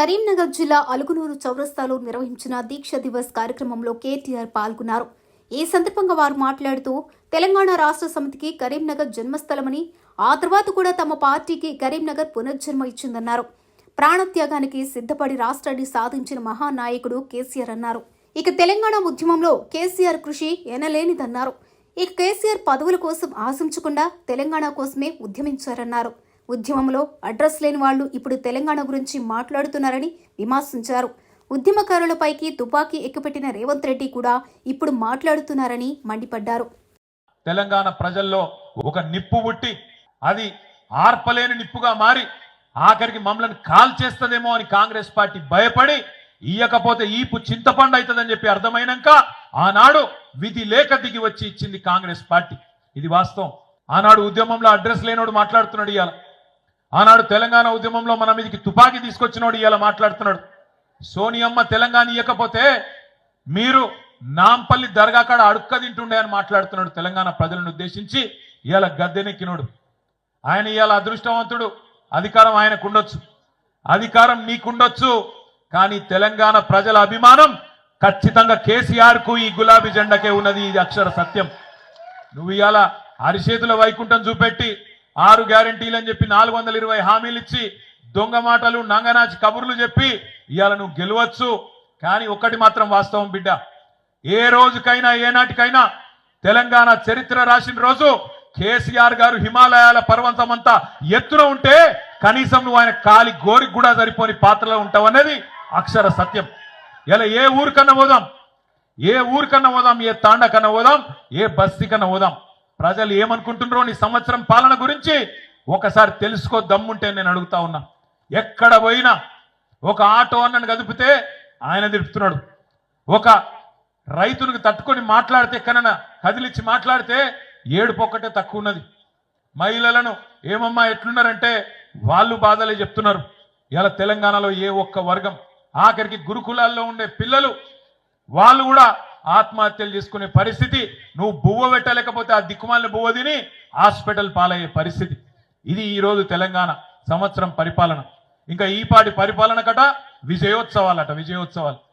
కరీంనగర్ జిల్లా అలుగునూరు చౌరస్తాలో నిర్వహించిన దీక్ష దివస్ కార్యక్రమంలో కేటీఆర్ పాల్గొన్నారు. ఈ సందర్భంగా వారు మాట్లాడుతూ తెలంగాణ రాష్ట్ర సమితికి కరీంనగర్ జన్మస్థలమని ఆ తర్వాత కూడా తమ పార్టీకి కరీంనగర్ పునర్జన్మ ఇచ్చిందన్నారు. ప్రాణత్యాగానికి సిద్ధపడి రాష్ట్రాన్ని సాధించిన మహానాయకుడు కేసీఆర్ అన్నారు. ఇక తెలంగాణ ఉద్యమంలో కేసీఆర్ కృషి ఎనలేనిదన్నారు. ఇక కేసీఆర్ పదవుల కోసం ఆశించకుండా తెలంగాణ కోసమే ఉద్యమించారన్నారు. ఉద్యమంలో అడ్రస్ లేని వాళ్ళు ఇప్పుడు తెలంగాణ గురించి మాట్లాడుతున్నారని విమర్శించారు. ఉద్యమకారులపైకి తుపాకీ ఎక్కుపెట్టిన రేవంత్ రెడ్డి కూడా ఇప్పుడు మాట్లాడుతున్నారని మండిపడ్డారు. తెలంగాణ ప్రజల్లో ఒక నిప్పు పుట్టి అది ఆర్పలేని నిప్పుగా మారి ఆఖరికి మమ్మల్ని కాల్ చేస్తుందేమో అని కాంగ్రెస్ పార్టీ భయపడి ఇయ్యకపోతే ఈపు చింతపండు అవుతుందని చెప్పి అర్థమైనాక ఆనాడు విధి లేక దిగి వచ్చి ఇచ్చింది కాంగ్రెస్ పార్టీ. ఇది వాస్తవం. ఆనాడు ఉద్యమంలో అడ్రస్ లేనోడు మాట్లాడుతున్నాడు ఇవాళ ఆనాడు తెలంగాణ ఉద్యమంలో మన మీదకి తుపాకీ తీసుకొచ్చినోడు ఇలా మాట్లాడుతున్నాడు. సోనియమ్మ తెలంగాణ ఇయ్యకపోతే మీరు నాంపల్లి దర్గా కాడ అడుక్క తింటుండే అని మాట్లాడుతున్నాడు తెలంగాణ ప్రజలను ఉద్దేశించి ఇవాళ గద్దెనెక్కినోడు. ఆయన ఇవాళ అదృష్టవంతుడు. అధికారం ఆయనకు ఉండొచ్చు. అధికారం నీకుండొచ్చు కానీ తెలంగాణ ప్రజల అభిమానం ఖచ్చితంగా కేసీఆర్కు ఈ గులాబీ జెండాకే ఉన్నది. ఇది అక్షర సత్యం. నువ్వు ఇవాళ అరిచేతుల వైకుంఠం చూపెట్టి ఆరు గ్యారంటీలు అని చెప్పి నాలుగు వందల ఇరవై హామీలు ఇచ్చి దొంగ మాటలు నంగనాచి కబుర్లు చెప్పి ఇవాళ నువ్వు గెలవచ్చు. కానీ ఒక్కటి మాత్రం వాస్తవం బిడ్డ. ఏ రోజుకైనా ఏనాటికైనా తెలంగాణ చరిత్ర రాసిన రోజు కేసీఆర్ గారు హిమాలయాల పర్వతం అంతా ఎత్తున ఉంటే కనీసం నువ్వు ఆయన కాలి గోరికి కూడా సరిపోని పాత్రలో ఉంటావు అనేది అక్షర సత్యం. ఇలా ఏ ఊరికన్నా పోదాం ఏ ఊరికన్నా పోదాం ఏ తాండ కన్నా పోదాం ఏ బస్తీ కన్నా పోదాం. ప్రజలు ఏమనుకుంటున్నారో నీ సంవత్సరం పాలన గురించి ఒకసారి తెలుసుకో దమ్ముంటే నేను అడుగుతా ఉన్నా. ఎక్కడ పోయినా ఒక ఆటో అన్నను కదిపితే ఆయన తిప్పుతున్నాడు ఒక రైతులకు తట్టుకొని మాట్లాడితే కనన కదిలిచ్చి మాట్లాడితే ఏడుపు ఒక్కటే తక్కువ ఉన్నది. మహిళలను ఏమమ్మా ఎట్లున్నారంటే వాళ్ళు బాధలే చెప్తున్నారు. ఇలా తెలంగాణలో ఏ ఒక్క వర్గం ఆఖరికి గురుకులాల్లో ఉండే పిల్లలు వాళ్ళు కూడా ఆత్మహత్యలు చేసుకునే పరిస్థితి నువ్వు బువ్వ పెట్టలేకపోతే ఆ దిక్కుమాలిన బువ్వ తిని హాస్పిటల్ పాలయ్యే పరిస్థితి. ఇది ఈరోజు తెలంగాణ సంవత్సరం పరిపాలన. ఇంకా ఈపాటి పరిపాలన కట విజయోత్సవాలట విజయోత్సవాలు.